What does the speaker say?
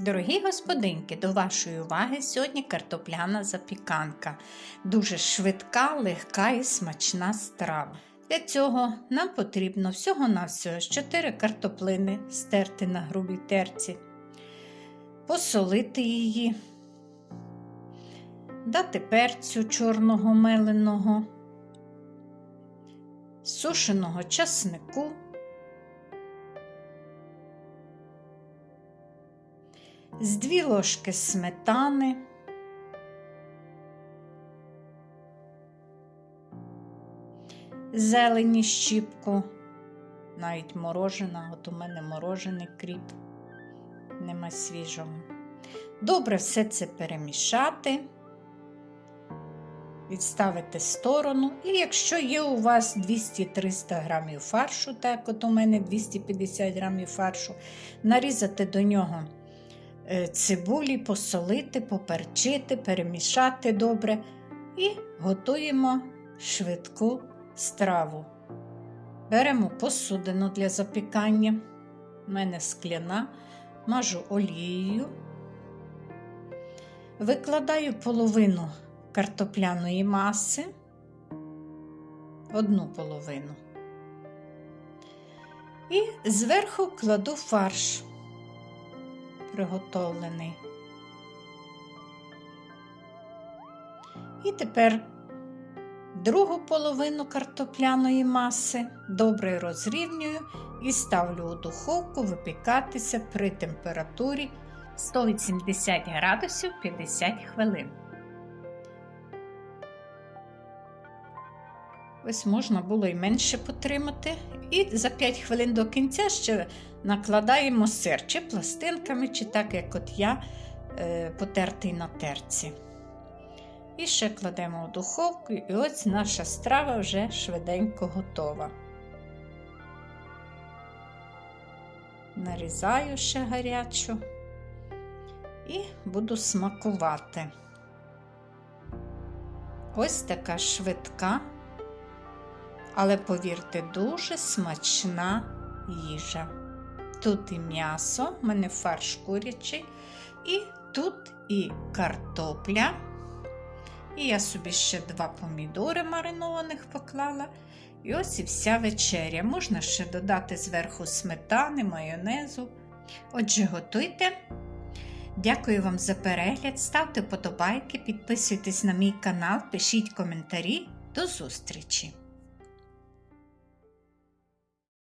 Дорогі господинки, до вашої уваги сьогодні картопляна запіканка. Дуже швидка, легка і смачна страва. Для цього нам потрібно всього-навсього 4 картоплини стерти на грубій терці, посолити її, дати перцю чорного меленого, сушеного часнику. З дві ложки сметани, зелені щіпку, навіть морожена, от у мене морожений кріп, нема свіжого. Добре все це перемішати, відставити сторону. І якщо є у вас 200-300 грамів фаршу, так от у мене 250 грамів фаршу, нарізати до нього цибулі, посолити, поперчити, перемішати добре і готуємо швидку страву. Беремо посудину для запікання. У мене скляна, мажу олією, викладаю половину картопляної маси, одну половину. І зверху кладу фарш приготовлений. І тепер другу половину картопляної маси добре розрівнюю і ставлю у духовку випікатися при температурі 180 градусів 50 хвилин. Ось можна було і менше потримати. І за 5 хвилин до кінця ще накладаємо сир, чи пластинками, чи так, як от я е, потертий на терці. І ще кладемо в духовку, і ось наша страва вже швиденько готова. Нарізаю ще гарячу і буду смакувати. Ось така швидка, але, повірте, дуже смачна їжа. Тут і м'ясо, в мене фарш курячий, і тут і картопля. І я собі ще два помідори маринованих поклала. І ось і вся вечеря. Можна ще додати зверху сметани, майонезу. Отже, готуйте. Дякую вам за перегляд. Ставте подобайки, підписуйтесь на мій канал, пишіть коментарі. До зустрічі!